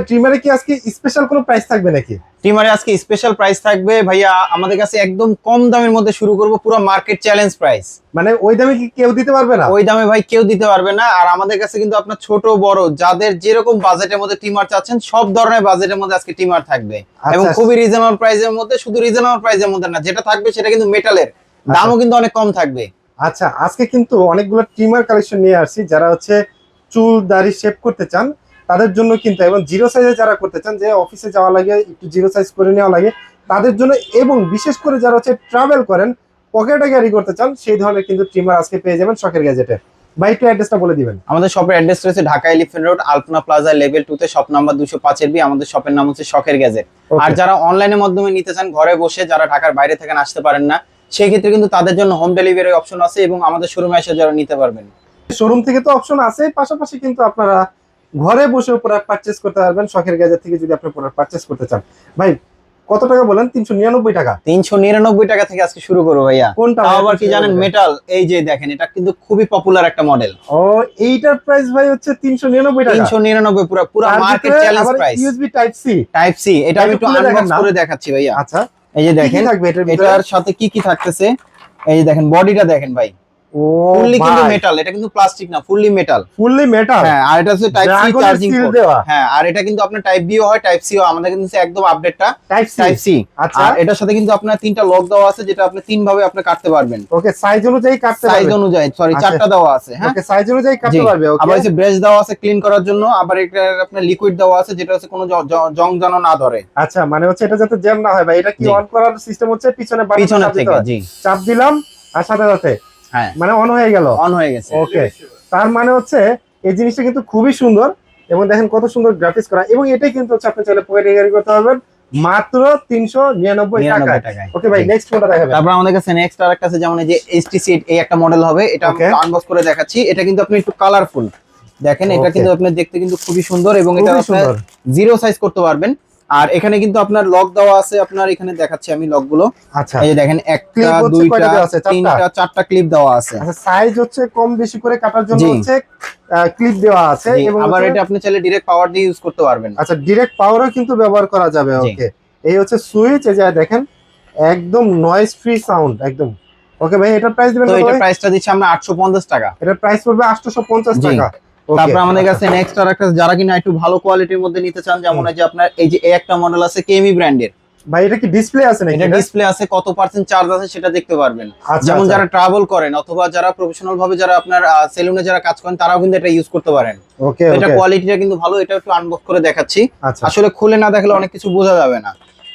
ট্রিমারে কি আজকে স্পেশাল কোনো প্রাইস থাকবে নাকি? টিমারে আজকে স্পেশাল প্রাইস থাকবে ভাইয়া আমাদের কাছে একদম কম দামের মধ্যে শুরু করব পুরো মার্কেট চ্যালেঞ্জ প্রাইস মানে ওই দামে কি কেউ দিতে পারবে না? ওই দামে ভাই কেউ দিতে পারবে না আর আমাদের কাছে কিন্তু আপনার ছোট বড় যাদের যেরকম বাজেটের মধ্যে টিমার চাচ্ছেন সব ধরনের বাজেটের মধ্যে আজকে টিমার থাকবে। এবং আচ্ছা। খুবই রিজনেবল প্রাইসের মধ্যে শুধু রিজনেবল প্রাইসের মধ্যে না যেটা থাকবে সেটা কিন্তু মেটালের দামও কিন্তু অনেক কম থাকবে। আচ্ছা আজকে কিন্তু অনেকগুলো ট্রিমার কালেকশন নিয়ে আসছি যারা হচ্ছে চুল দাড়ি শেভ করতে চান। তাদের জন্য কিন্তু এবং জিরো সাইজে যারা করতে চান যে অফিসে যাওয়া লাগে একটু জিরো সাইজ করে নেওয়া লাগে তাদের জন্য এবং বিশেষ করে যারা হচ্ছে ট্রাভেল করেন পকেটে ক্যারি করতে চান সেই ধরনের কিন্তু ট্রিমার আজকে পেয়ে যাবেন শখের গ্যাজেটে ভাই একটু অ্যাড্রেসটা বলে দিবেন। আমাদের শপের অ্যাড্রেস রয়েছে Dhaka elephant road Alpana plaza level two তে শপ নাম্বার দুশো পাঁচের বি আমাদের শপের নাম হচ্ছে শখের গ্যাজেট আর যারা অনলাইনের মাধ্যমে নিতে চান ঘরে বসে যারা ঢাকার বাইরে থেকে আসতে পারেন না সেই ক্ষেত্রে কিন্তু তাদের জন্য হোম ডেলিভারি অপশন আছে এবং আমাদের শোরুমে এসে যারা নিতে পারবেন। শোরুম থেকে তো অপশন আছে পাশাপাশি কিন্তু আপনারা ঘরে বসে প্রোডাক্ট পারচেস করতে পারবেন শখের গ্যাজেট থেকে যদি আপনি প্রোডাক্ট পারচেস করতে চান। ভাই কত টাকা বলেন? তিনশো নিরানব্বই টাকা। তিনশো নিরানব্বই টাকা থেকে আজকে শুরু করব ভাইয়া। কোনটা আবার কি জানেন মেটাল এই যে দেখেন এটা কিন্তু খুবই পপুলার একটা মডেল ও এইটার প্রাইস ভাই হচ্ছে তিনশো নিরানব্বই টাকা। তিনশো নিরানব্বই পুরো পুরো market challenge price USB type C type C এটা আমি একটু আনবক্স করে দেখাচ্ছি ভাইয়া। আচ্ছা। এই যে দেখেন এটার সাথে কি কি থাকতেছে? এই যে দেখেন বডিটা দেখেন ভাই। ফুললি কিন্তু মেটাল এটা কিন্তু প্লাস্টিক না ফুললি মেটাল ফুললি মেটাল হ্যাঁ আর এটা হচ্ছে টাইপ সি চার্জিং পোর্ট হ্যাঁ আর এটা কিন্তু আপনার টাইপ বিও হয় টাইপ সিও আমাদের কিন্তু একদম আপডেটটা টাইপ সি টাইপ সি আচ্ছা। আর এটার সাথে কিন্তু আপনার তিনটা লক দেওয়া আছে যেটা আপনি তিন ভাবে আপনি কাটতে পারবেন। ওকে সাইজ অনুযায়ী কাটতে সাইজ অনুযায়ী সরি আচ্ছা। চারটা দেওয়া আছে হ্যাঁ? ওকে সাইজ অনুযায়ী কাটতে পারবে ওকে আবার হচ্ছে ব্রাশ দেওয়া আছে ক্লিন করার জন্য আবার এটা আপনার লিকুইড দেওয়া আছে যেটা হচ্ছে কোনো জ- জ- জং যেন না ধরে। আচ্ছা মানে হচ্ছে এটা যাতে জ্যাম না হয় ভাই এটা কি অন করার সিস্টেম হচ্ছে? পিছনে দিতে থেকে জি। চাপ দিলাম আর সাথে সাথে। হ্যাঁ। মানে অন হয়ে গেল? অন হয়ে গেছে। ওকে তার মানে হচ্ছে এই জিনিসটা কিন্তু খুবই সুন্দর এবং দেখেন কত সুন্দর গ্রাফিক্স করা। এবং এটাই কিন্তু হচ্ছে আপনি চাইলে পকেটে ক্যারি করতে পারবেন মাত্র তিনশো নিরানব্বই টাকা টাকায়। ওকে ভাই নেক্সট কোনটা দেখাবেন। তারপর আমাদের কাছে নেক্সট আর একটা আছে যেমন এই যে এইচটিসি এই একটা মডেল হবে এটা. আনবক্স করে দেখাচ্ছি। এটা কিন্তু আপনি একটু কালারফুল দেখেন এটা কিন্তু আপনি দেখতে কিন্তু খুবই সুন্দর এবং এটা সুন্দর। জিরো সাইজ করতে পারবেন। আর এখানে কিন্তু আপনার লক দেওয়া আছে আপনার এখানে দেখাচ্ছি আমি লকগুলো। আচ্ছা। এই যে দেখেন একটা দুইটা? তিনটা চারটা ক্লিপ দেওয়া আছে। আচ্ছা সাইজ হচ্ছে কম বেশি করে কাটার জন্য হচ্ছে ক্লিপ দেওয়া আছে এবং আবার এটা আপনি চাইলে পাওয়ার দিয়ে ইউজ করতে পারবেন। আচ্ছা পাওয়ারও কিন্তু ব্যবহার করা যাবে ওকে এই হচ্ছে সুইচ এই যে দেখেন একদম নয়েজ ফ্রি সাউন্ড একদম। ওকে ভাই এটার প্রাইস দিবেন তো কত এটা ভাই? প্রাইসটা দিচ্ছি আমরা আটশো পঞ্চাশ টাকা। এটার প্রাইস পড়বে 850 জি। টাকা। তারপর আমাদের আচ্ছা। কাছে নেক্সট আর একটা যারা কিনা একটু ভালো কোয়ালিটির মধ্যে নিতে চান যেমন এই যে আপনার এই যে একটা মডেল আছে কেমি ব্র্যান্ডের ভাই এটা কি ডিসপ্লে আছে নাকি এটা? ডিসপ্লে আছে কত পার্সেন্ট চার্জ আছে সেটা দেখতে পারবেন। আচ্ছা যেমন আচ্ছা। যারা ট্রাভেল করেন অথবা যারা প্রফেশনাল ভাবে যারা আপনার সেলুনে যারা কাজ করেন তারাও কিন্তু এটা ইউজ করতে পারেন। ওকে এটা কোয়ালিটিটা কিন্তু ভালো এটা একটু আনবক্স করে দেখাচ্ছি। আচ্ছা। আসলে খুলে না দেখলে অনেক কিছু বোঝা যাবে না।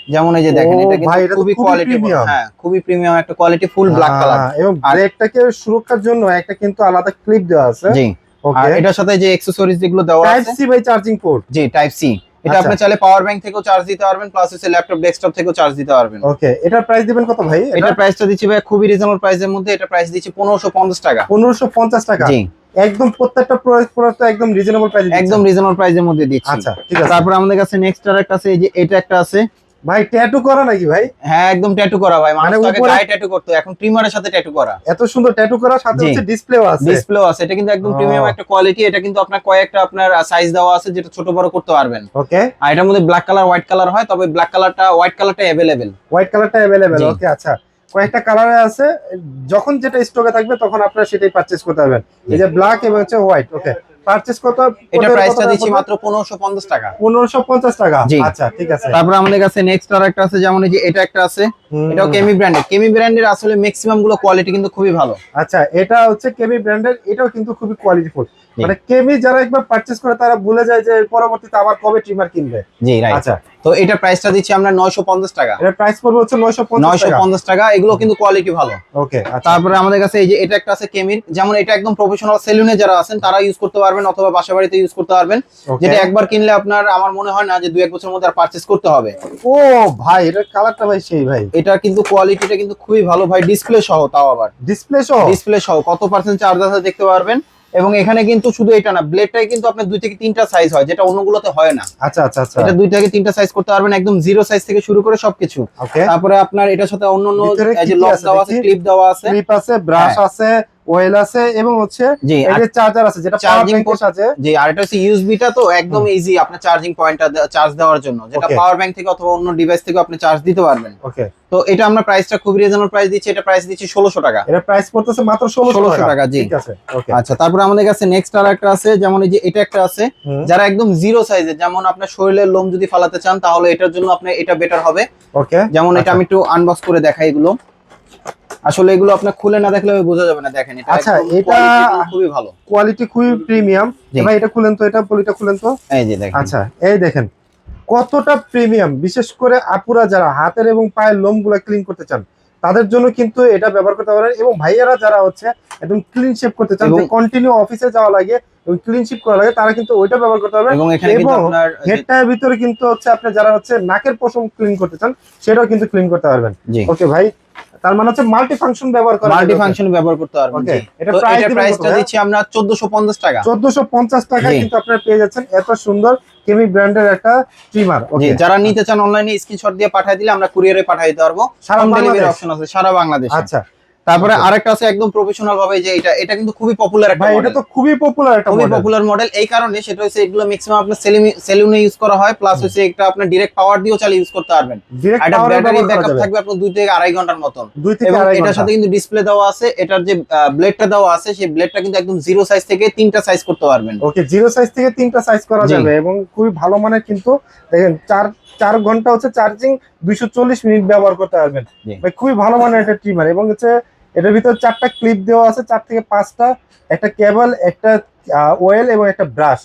যেমন এই যে দেখেন এটা ভাই, কিন্তু এটা খুবই কোয়ালিটি হ্যাঁ খুবই প্রিমিয়াম একটা কোয়ালিটি ফুল ব্ল্যাক কালার এবং আর- ব্রেকটাকে সুরক্ষার জন্য একটা কিন্তু আলাদা ক্লিপ দেওয়া আছে। জি। আর এটার সাথে যে অ্যাকসেসরিজ যেগুলো দেওয়া আছে type C by charging port G type C এটা আচ্ছা। আপনি চাইলে পাওয়ার ব্যাংক থেকেও চার্জ দিতে পারবেন প্লাস হচ্ছে ল্যাপটপ ডেস্কটপ থেকেও চার্জ দিতে পারবেন। ওকে এটার প্রাইস দিবেন কত ভাই? এটা এটার প্রাইসটা দিচ্ছি ভাই খুবই রিজনেবল প্রাইসের মধ্যে এটা প্রাইস দিচ্ছি পনেরোশো পঞ্চাশ টাকা। 1550 টাকা। জি। একদম প্রত্যেকটা প্রোডাক্ট একদম রিজনেবল প্রাইস একদম রিজনেবল প্রাইসের মধ্যে দিচ্ছি। আচ্ছা ঠিক আছে। তারপর আমাদের কাছে নেক্সট আর একটা আছে এই যে এটা একটা আছে ভাই ট্যাটু করা নাকি ভাই? হ্যাঁ একদম ট্যাটু করা ভাই। মানে উপরে- গায়ে ট্যাটু করতো এখন ট্রিমারের সাথে ট্যাটু করা। এত সুন্দর ট্যাটু করা সাথে। হচ্ছে ডিসপ্লেও আছে। ডিসপ্লেও আছে। এটা কিন্তু একদম প্রিমিয়াম একটা কোয়ালিটি এটা কিন্তু আপনার কয়েকটা আপনার সাইজ দেওয়া আছে যেটা ছোট বড় করতে পারবেন। ওকে আর এটার মধ্যে ব্ল্যাক কালার হোয়াইট কালার হয় তবে ব্ল্যাক কালারটা হোয়াইট কালারটা অ্যাভেলেবেল হোয়াইট কালারটা অ্যাভেলেবেল ওকে আচ্ছা। কয়েকটা কালারে আছে। যখন যেটা স্টকে থাকবে তখন আপনারা সেটাই পারচেজ করতে পারবেন। এই যে ব্ল্যাক এবং হচ্ছে হোয়াইট ওকে পারচেজ কত এটা প্রাইসটা দিচ্ছি মাত্র পনেরোশো পঞ্চাশ টাকা। পনেরোশো পঞ্চাশ টাকা? আচ্ছা ঠিক আছে। তারপর আমাদের কাছে নেক্সট আর একটা আছে যেমন এই যে এটা একটা আছে এটাও কেমি ব্র্যান্ডের কেমি ব্র্যান্ডের আসলে ম্যাক্সিমামগুলো কোয়ালিটি কিন্তু খুবই ভালো। আচ্ছা এটা হচ্ছে কেমি ব্র্যান্ডের এটাও কিন্তু খুবই কোয়ালিটিফুল জি। মানে কেমি যারা একবার পারচেজ করে তারা ভুলে যায় যে পরবর্তীতে আবার কবে ট্রিমার কিনবে। জি রাইট আচ্ছা। তো এটা প্রাইসটা দিচ্ছি আমরা নয়শো পঞ্চাশ টাকা। এটার প্রাইস পড়বে হচ্ছে নয়শো পঞ্চাশ নয়শো টাকা পঞ্চাশ টাকা এগুলো কিন্তু কোয়ালিটি ভালো। ওকে আচ্ছা। তারপরে আমাদের কাছে এই যে এটা একটা আছে কেমির যেমন এটা একদম প্রফেশনাল সেলুনে যারা আছেন তারা ইউজ করতে পারবেন অথবা বাসা বাড়িতে ইউজ করতে পারবেন। যেটা একবার কিনলে আপনার আমার মনে হয় না যে দুই এক বছরের মধ্যে আর পারচেস করতে হবে। ও ভাই এটার কালারটা ভাই সেই ভাই। এটা কিন্তু কোয়ালিটিটা কিন্তু খুবই ভালো ভাই ডিসপ্লে সহ তাও আবার। ডিসপ্লে সহ? ডিসপ্লে সহ কত পার্সেন্ট চার্জ আছে দেখতে পারবেন? এবং এখানে কিন্তু শুধু এটা না ব্লেডটাই কিন্তু আপনার দুই থেকে তিনটা সাইজ হয় যেটা অন্যগুলোতে হয় না। আচ্ছা আচ্ছা আচ্ছা। এটা দুই থেকে তিনটা সাইজ করতে পারবেন একদম জিরো সাইজ থেকে শুরু করে সবকিছু। ওকে তারপরে আপনার এটার সাথে অন্য অন্য লক দেওয়া আছে? ক্লিপ দেওয়া আছে। ক্লিপ আছে ব্রাশ হ্যাঁ। আছে ওয়েল আছে এবং হচ্ছে জি এই যে চার্জার আছে যেটা পাওয়ার Charging ব্যাংকের জি আর এটা হচ্ছে ইউএসবিটা তো একদম ইজি আপনার চার্জিং পয়েন্টটা চার্জ দেওয়ার জন্য যেটা পাওয়ার ব্যাংক থেকে অথবা অন্য ডিভাইস থেকে আপনি চার্জ দিতে পারবেন। ওকে তো এটা আমরা প্রাইসটা খুব রিজনেবল প্রাইস দিচ্ছি এটা প্রাইস দিচ্ছি ষোলোশো টাকা। এটা প্রাইস পড়তেছে মাত্র 1600 1600 টাকা টাকা, জি। ঠিক আছে ওকে আচ্ছা তারপরে আমাদের কাছে নেক্সট আর একটা আছে যেমন এই যে এটা একটা আছে যারা একদম জিরো সাইজের যেমন আপনার শরীরের লোম যদি ফালাতে চান তাহলে এটার জন্য আপনি এটা বেটার হবে। ওকে যেমন এটা আচ্ছা। আমি একটু আনবক্স করে দেখাই এগুলো। আসলে এগুলো আপনার খুলে না দেখলে বোঝা যাবে না দেখেন এটা আচ্ছা, এটা- খুবই ভালো। কোয়ালিটি খুবই প্রিমিয়াম ভাই এটা খুলেন তো এটা পলিটা খুলেন তো? এই যে দেখেন। আচ্ছা এই দেখেন কতটা প্রিমিয়াম বিশেষ করে আপুরা যারা হাতের এবং পায়ের লোমগুলো ক্লিন করতে চান তাদের জন্য কিন্তু এটা ব্যবহার করতে পারেন এবং ভাইয়ারা যারা হচ্ছে একদম ক্লিন শেপ করতে চান যে কন্টিনিউ অফিসে যাওয়া লাগে এবং ক্লিন শেপ করা লাগে তারা কিন্তু ওইটা ব্যবহার করতে পারবেন। এবং এখানে কিন্তু আপনার হেডটার ভিতরে কিন্তু হচ্ছে আপনি যারা হচ্ছে নাকের পশম ক্লিন করতে চান সেটাও কিন্তু ক্লিন করতে পারবেন। ওকে ভাই তার মানে হচ্ছে মাল্টি ফাংশন ব্যবহার করা মাল্টি ফাংশন ব্যবহার করতে পারবেন এটা প্রাইস প্রাইসটা দিচ্ছি আমরা 1450 টাকা। চোদ্দশো পঞ্চাশ টাকায় কিন্তু আপনারা পেয়ে যাচ্ছেন এত সুন্দর কেমি ব্র্যান্ডের একটা ট্রিমার ওকে যারা নিতে চান অনলাইনে স্ক্রিনশট দিয়ে পাঠিয়ে দিলে আমরা কুরিয়ারে পাঠিয়ে দিতে পারব। সারা বাংলাদেশ? অপশন আছে সারা বাংলাদেশ। আচ্ছা। তারপরে Okay. আরেকটা আছে একদম প্রফেশনাল ভাবে যে এটা এটা কিন্তু খুবই পপুলার একটা এটা তো খুবই পপুলার একটা খুবই পপুলার মডেল এই কারণে সেটা হচ্ছে এগুলো ম্যাক্সিমাম আপনার সেলুনে ইউজ করা হয় প্লাস হচ্ছে একটা আপনার ডিরেক্ট পাওয়ার দিয়েও চালিয়ে ইউজ করতে পারবেন। এটা ব্যাটারি ব্যাকআপ থাকবে আপনার দুই থেকে আড়াই ঘণ্টার মতন। এবং এটার সাথে কিন্তু ডিসপ্লে দেওয়া আছে এটার যে ব্লেডটা দেওয়া আছে সেই ব্লেডটা কিন্তু একদম জিরো সাইজ থেকে তিনটা সাইজ করতে পারবেন। ওকে জিরো সাইজ থেকে তিনটা সাইজ করা। যাবে এবং খুবই ভালো মানের কিন্তু দেখেন চার চার ঘণ্টা হচ্ছে চার্জিং দুইশো চল্লিশ মিনিট ব্যবহার করতে পারবেন। খুবই ভালো মানের একটা ট্রিমার এবং হচ্ছে এটার ভিতর চারটা ক্লিপ দেওয়া আছে চার থেকে পাঁচটা। একটা কেবল একটা ওয়েল এবং একটা ব্রাশ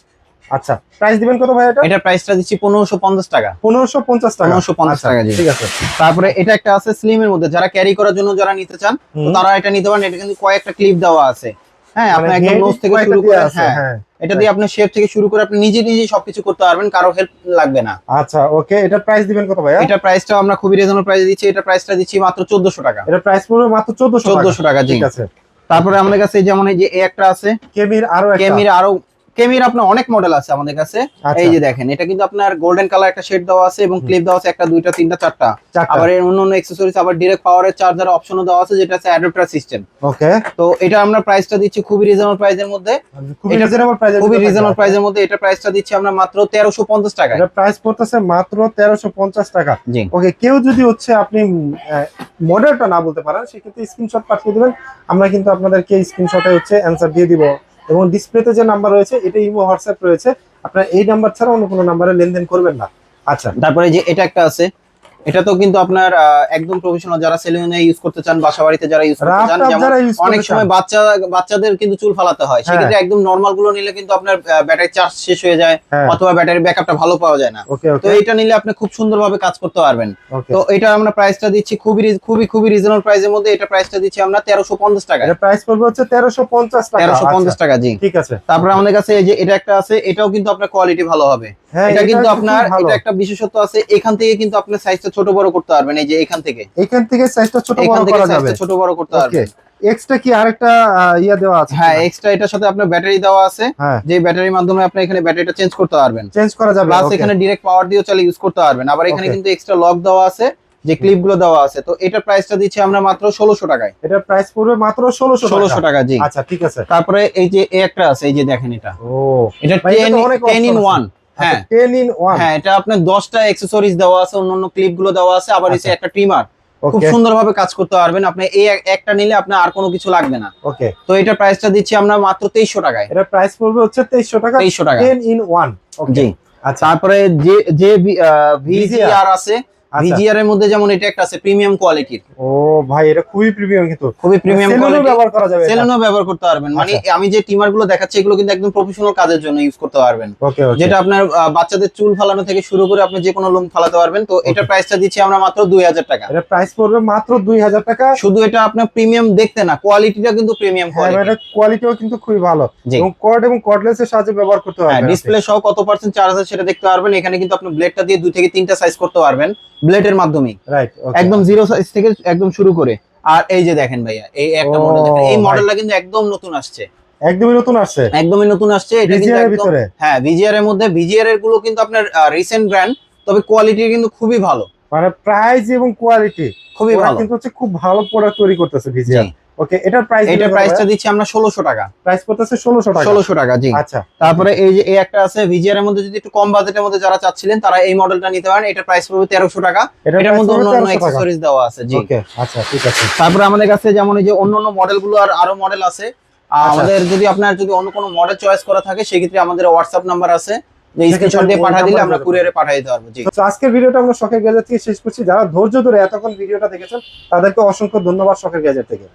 আচ্ছা প্রাইস দিবেন কত ভাই এটা? এটা প্রাইসটা দিচ্ছি পনেরোশো পঞ্চাশ টাকা। পনেরোশো পঞ্চাশ টাকা। 1550 পঞ্চাশ টাকা। ঠিক আছে। তারপরে এটা একটা আছে স্লিমের মধ্যে। যারা ক্যারি করার জন্য যারা নিতে চান তো তারা এটা নিতে পারেন। এটা কিন্তু কয়েকটা ক্লিপ দেওয়া আছে। হ্যাঁ আপনি একদম নোজ থেকে শুরু করে হ্যাঁ হ্যাঁ। এটা দিয়ে আপনি শেপ থেকে শুরু করে আপনি নিজে নিজে সবকিছু করতে পারবেন কারও হেল্প লাগবে না। আচ্ছা ওকে এটা প্রাইস দিবেন কত ভাইয়া? এটা প্রাইসটা আমরা খুবই রিজনেবল প্রাইস দিচ্ছি এটা প্রাইসটা দিচ্ছি মাত্র 1400 টাকা। এটা প্রাইস পড়বে মাত্র 1400 টাকা। 1400 টাকা ঠিক আছে। তারপরে আমাদের কাছে যেমন এই যে একটা আছে কেমির আরও একটা। কেমির আরও কেমির আপনার অনেক মডেল আছে আমাদের কাছে। আচ্ছা, এই যে দেখেন এটা কিন্তু আপনার গোল্ডেন কালার একটা শেড দেওয়া আছে এবং ক্লিপ দেওয়া আছে একটা দুইটা তিনটা চারটা। আবার এর অন্য অন্য অ্যাকসেসরিজ আবার ডাইরেক্ট পাওয়ারের চার্জার অপশনও দেওয়া আছে যেটা আছে অ্যাডাপ্টার সিস্টেম ওকে তো এটা আমরা প্রাইসটা দিচ্ছি খুবই রিজনেবল প্রাইসের মধ্যে। খুবই এটা- রিজনেবল প্রাইসে খুবই রিজনেবল প্রাইসের মধ্যে এটা প্রাইসটা দিচ্ছি আমরা মাত্র 1350 টাকায়। এটা প্রাইস পড়তেছে মাত্র 1350 টাকা। ওকে কেউ যদি হচ্ছে আপনি মডেলটা না বলতে পারেন সেক্ষেত্রে স্ক্রিনশট পাঠিয়ে দিবেন। আমরা কিন্তু আপনাদেরকে স্ক্রিনশটে হচ্ছে অ্যান্সার দিয়ে দিব। এবং ডিসপ্লেতে যে নাম্বার রয়েছে, এটা ইমো হোয়াটসঅ্যাপ রয়েছে। আপনার এই নাম্বার ছাড়া অন্য কোনো নাম্বারে লেনদেন করবেন না। আচ্ছা। তারপরে যে এটা একটা আছে এটা তো কিন্তু আপনার একদম প্রফেশনাল যারা সেলুনে ইউজ করতে চান বাসা বাড়িতে যারা ইউজ করতে চান যেমন অনেক সময় বাচ্চা বাচ্চাদের কিন্তু চুল ফালাতে হয়। হ্যাঁ। সেক্ষেত্রে একদম নর্মালগুলো নিলে কিন্তু আপনার ব্যাটারি চার্জ শেষ হয়ে যায় হ্যাঁ। অথবা ব্যাটারি ব্যাকআপটা ভালো পাওয়া যায় না। তো এটা নিলে আপনি খুব সুন্দরভাবে কাজ করতে পারবেন। তো এটা আমরা প্রাইসটা দিচ্ছি খুবই খুবই খুবই রিজনেবল প্রাইসের মধ্যে এটা প্রাইসটা দিচ্ছি আমরা তেরোশো পঞ্চাশ টাকা এটা প্রাইস পড়বে হচ্ছে 1350 টাকা। তেরোশো পঞ্চাশ আচ্ছা, টাকা জি। ঠিক আছে। তারপরে আমাদের কাছে এই যে এটা একটা আছে এটাও কিন্তু আপনার কোয়ালিটি ভালো হবে। হ্যাঁ এটা কিন্তু আপনার এটা একটা বিশেষত্ব আছে এখান থেকে কিন্তু আপনার সাইজটা ছোট বড় করতে পারবেন এই যে এখান থেকে। এখান থেকে সাইজটা ছোট বড় করা যাবে। ছোট বড় করতে পারবেন। এক্সট্রা কি আরেকটা ইয়া দেওয়া আছে হ্যাঁ এক্সট্রা এটার সাথে আপনার ব্যাটারি দেওয়া আছে। হ্যাঁ। যে ব্যাটারির মাধ্যমে আপনি এখানে ব্যাটারিটা চেঞ্জ করতে পারবেন। চেঞ্জ করা যাবে প্লাস এখানে ডিরেক্ট পাওয়ার দিয়েও চালিয়ে ইউজ করতে পারবেন। আবার এখানে কিন্তু এক্সট্রা লক দেওয়া আছে যে ক্লিপগুলো দেওয়া আছে। তো এটার প্রাইসটা দিচ্ছি আমরা মাত্র ষোলোশো টাকায়। এটা প্রাইস পড়বে মাত্র 1600 ষোলোশো টাকা। টাকা জি। আচ্ছা ঠিক আছে। তারপরে এই যে একটা আছে এই যে দেখেন এটা। ও। এটা টেন ইন ওয়ান হ্যাঁ। 10 ইন 1 হ্যাঁ এটা আপনার অ্যাক্সেসরিজ দেওয়া আছে অন্যান্য ক্লিপগুলো দেওয়া আছে আবার এসে আচ্ছা। একটা ট্রিমার খুব সুন্দরভাবে কাজ করতে পারবেন। আপনি এই একটা নিলে আপনার আর কোনো কিছু লাগবে না। ওকে তো এটা প্রাইসটা দিচ্ছি আমরা মাত্র টাকায়। এটা প্রাইস পড়বে হচ্ছে 2300 টাকা। টাকা। 10 ইন 1 ওকে জি। আচ্ছা। তারপরে যে যে ভিজিআর আছে আচ্ছা। ভিজিআর এর মধ্যে যেমন এটা একটা আছে প্রিমিয়াম কোয়ালিটির ও ভাই এটা খুবই প্রিমিয়াম কিন্তু। খুবই প্রিমিয়াম কোয়ালিটি ব্যবহার করা যাবে সেলুনও ব্যবহার করতে পারবেন। মানে আমি যে টিমারগুলো দেখাচ্ছি এগুলো কিন্তু একদম প্রফেশনাল কাজের জন্য ইউজ করতে পারবেন। যেটা আপনার বাচ্চাদের চুল ফালানো থেকে শুরু করে আপনি যে কোনো লোম ফালাতে পারবেন। তো এটা প্রাইসটা দিচ্ছি আমরা মাত্র দুই হাজার টাকা। এটা প্রাইস পড়বে মাত্র 2000 টাকা। শুধু এটা আপনার প্রিমিয়াম দেখতে না কোয়ালিটিটা কিন্তু প্রিমিয়াম কোয়ালিটি এটা কোয়ালিটিও কিন্তু খুবই ভালো। এবং কর্ড এবং কর্ডলেস এর সাহায্যে ব্যবহার করতে হ্যাঁ পারবেন ডিসপ্লে সহ কত পার্সেন্ট চার্জ আছে সেটা দেখতে পারবেন। এখানে কিন্তু আপনি ব্লেডটা দিয়ে দুই থেকে তিনটা সাইজ করতে পারবেন। ব্লেডের মাধ্যমে। রাইট একদম জিরো সাইজ থেকে একদম শুরু করে। আর এই যে দেখেন ভাইয়া এই একটা মডেল এই মডেলটা কিন্তু একদম নতুন আসছে। একদমই নতুন আসছে? একদমই নতুন আসছে এটা কিন্তু একদম হ্যাঁ ভিজিআর এর মধ্যে ভিজিআর এরগুলো কিন্তু আপনার রিসেন্ট ব্র্যান্ড তবে কোয়ালিটি কিন্তু খুবই ভালো। মানে প্রাইস এবং কোয়ালিটি খুবই ভালো। কিন্তু হচ্ছে খুব ভালো প্রোডাক্ট তৈরি করতেছে ভিজিআর। ওকে এটার প্রাইস এটার প্রাইসটা দিচ্ছি আমরা ষোলোশো টাকা। প্রাইস পড়তেছে ষোলোশো টাকা। ষোলোশো টাকা জি। আচ্ছা। তারপরে এই যে এই একটা আছে ভিজিআর এর মধ্যে যদি একটু কম বাজেটের মধ্যে যারা চাচ্ছিলেন তারা এই মডেলটা নিতে পারেন। এটা প্রাইস পড়বে তেরোশো টাকা। এটার মধ্যে অন্য অন্য 1300 টাকা। অ্যাক্সেসরিজ দেওয়া আছে জি। ওকে আচ্ছা ঠিক আছে। তারপরে আমাদের কাছে যেমন এই যে অন্য অন্য মডেলগুলো আর আরও মডেল আছে আচ্ছা। আমাদের যদি আপনার যদি অন্য কোনো মডেল চয়েস করা থাকে সেক্ষেত্রে আমাদের হোয়াটসঅ্যাপ নাম্বার আছে। যে স্ক্রিনশট দিয়ে পাঠিয়ে দিলে আমরা কুরিয়ারে পাঠিয়ে দিতে পারব জি। তো আজকের ভিডিওটা আমরা শখের গ্যাজেট থেকে শেষ করছি। যারা ধৈর্য ধরে এতক্ষণ ভিডিওটা দেখেছেন তাদেরকে অসংখ্য ধন্যবাদ শখের গ্যাজেট থেকে।